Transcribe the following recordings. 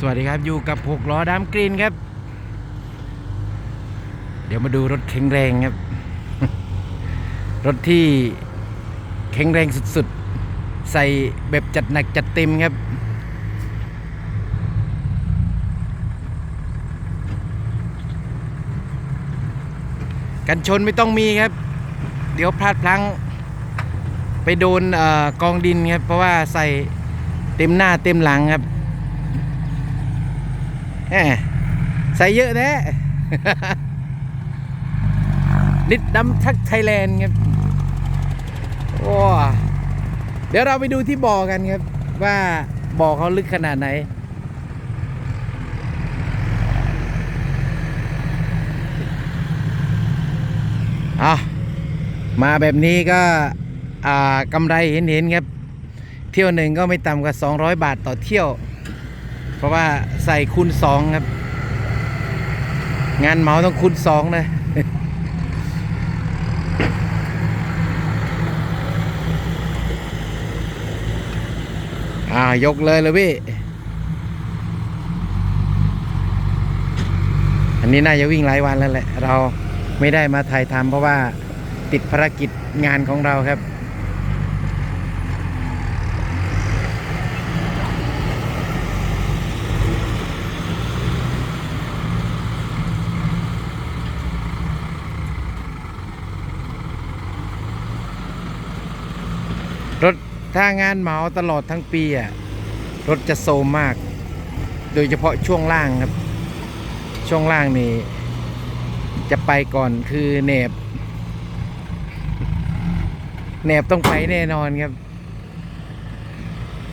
สวัสดีครับอยู่กับหกล้อดามกรีนครับ เดี๋ยวมาดูรถแข็งแรงครับ รถที่แข็งแรงสุดๆ ใส่แบบจัดหนักจัดเต็มครับ กันชนไม่ต้องมีครับ เดี๋ยวพลาดพลั้ง ไปโดนอกองดินครับ เพราะว่าใส่เต็มหน้าเต็มหลังครับ ใส่เยอะแท้นิดดำทักไทยแลนด์ครับโอ้เดี๋ยวเราไปดูที่บ่อกันครับ ว่าบ่อเขาลึกขนาดไหนเอามาแบบนี้ก็อ่ากำไรเห็นๆครับ เที่ยวหนึ่งก็ไม่ต่ำกว่า 200 บาทต่อเที่ยว เพราะว่าใส่คูณสองครับ งานเหมาต้องคูณสองเลยอ่ายกเลยเลยพี่ อันนี้น่าจะวิ่งหลายวันแล้วแหละ เราไม่ได้มาถ่ายทำเพราะว่าติดภารกิจงานของเราครับ รถถ้างานเหมาตลอดทั้งปีอะรถจะโซมมาก โดยเฉพาะช่วงล่างครับ ช่วงล่างนี่จะไปก่อนคือเนบเนบต้องไปแน่นอนครับ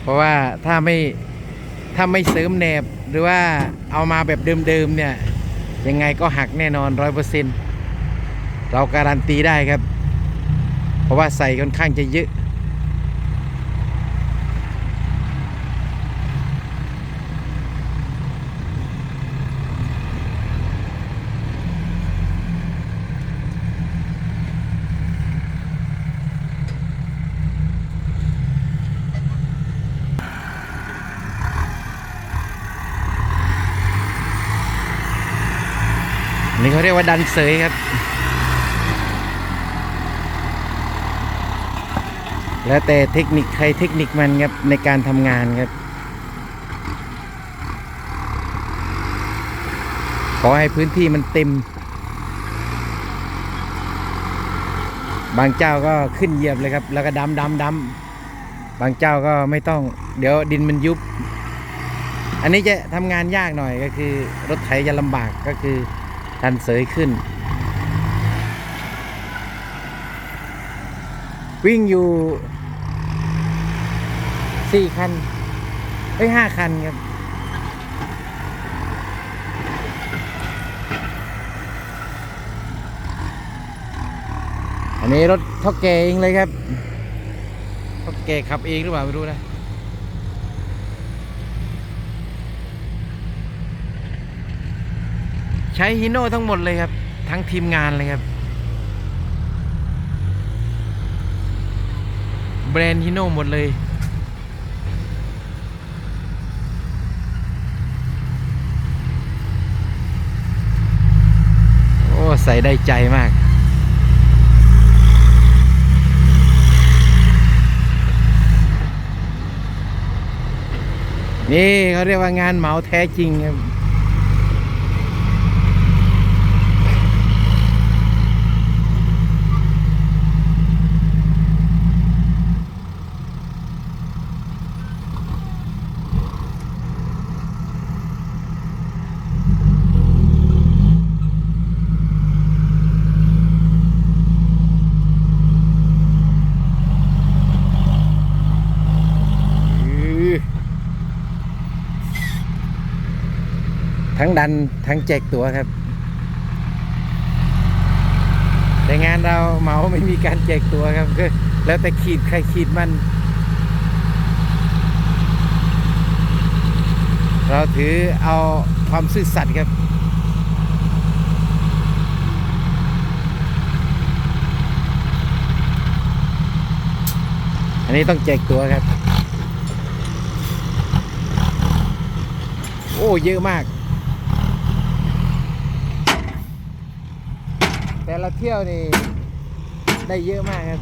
เพราะว่าถ้าไม่ถ้าไม่เสริมเนบหรือว่าเอามาแบบเดิมๆเนี่ย ยังไงก็หักแน่นอนร้อยเปอร์เซ็นเราการันตีได้ครับ เพราะว่าใส่ค่อนข้างจะเยอะ นนี้เขาเรียกว่าดันเสยครับ แล้วแต่เทคนิคใครเทคนิคมันครับในการทำงานครับ ขอให้พื้นที่มันเต็ม บางเจ้าก็ขึ้นเหยียบเลยครับ แล้วก็ดำดำดำบางเจ้าก็ไม่ต้อง เดี๋ยวดินมันยุบ อันนี้จะทำงานยากหน่อยก็คือรถไถจะลำบากก็คือ ดันเสยขึ้น วิ่งอยู่สี่คันเอ้ยห้าคันครับ อันนี้รถเท่าแกเองเลยครับเท่าแกขับเองหรือเปล่าไม่รู้นะ ใช้ฮิโน่ทั้งหมดเลยครับ ทั้งทีมงานเลยครับ แบรนด์ฮิโน่หมดเลย โอ้ ใส่ได้ใจมากนี่เขาเรียกว่างานเหมาแท้จริงครับ อื้อ ทั้งดันทั้งแจกตัวครับ แต่งานเราเหมาไม่มีการแจกตัวครับก็แล้วแต่ขีดใครขีดมัน เราถือเอาความซื่อสัตย์ครับอันนี้ต้องแจกตัวครับ โอ้ เยอะมาก แต่ละเที่ยวนี่ได้เยอะมากครับ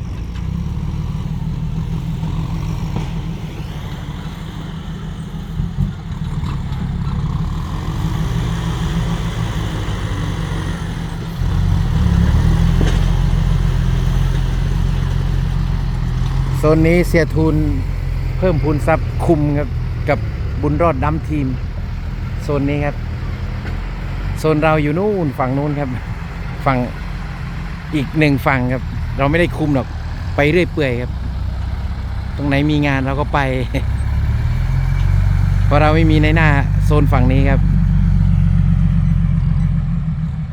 โซนนี้เสียทุนเพิ่มพูนทรัพย์คุมครับกับบุญรอดดัมทีม โซนนี้ครับ โซนเราอยู่นู่นฝั่งนู้นครับ ฝั่ง อีกหนึ่งฝั่งครับ เราไม่ได้คุมหรอกไปเรื่อยเปื่อยครับ ตรงไหนมีงานเราก็ไป เพราะเราไม่มีในหน้าโซนฝั่งนี้ครับ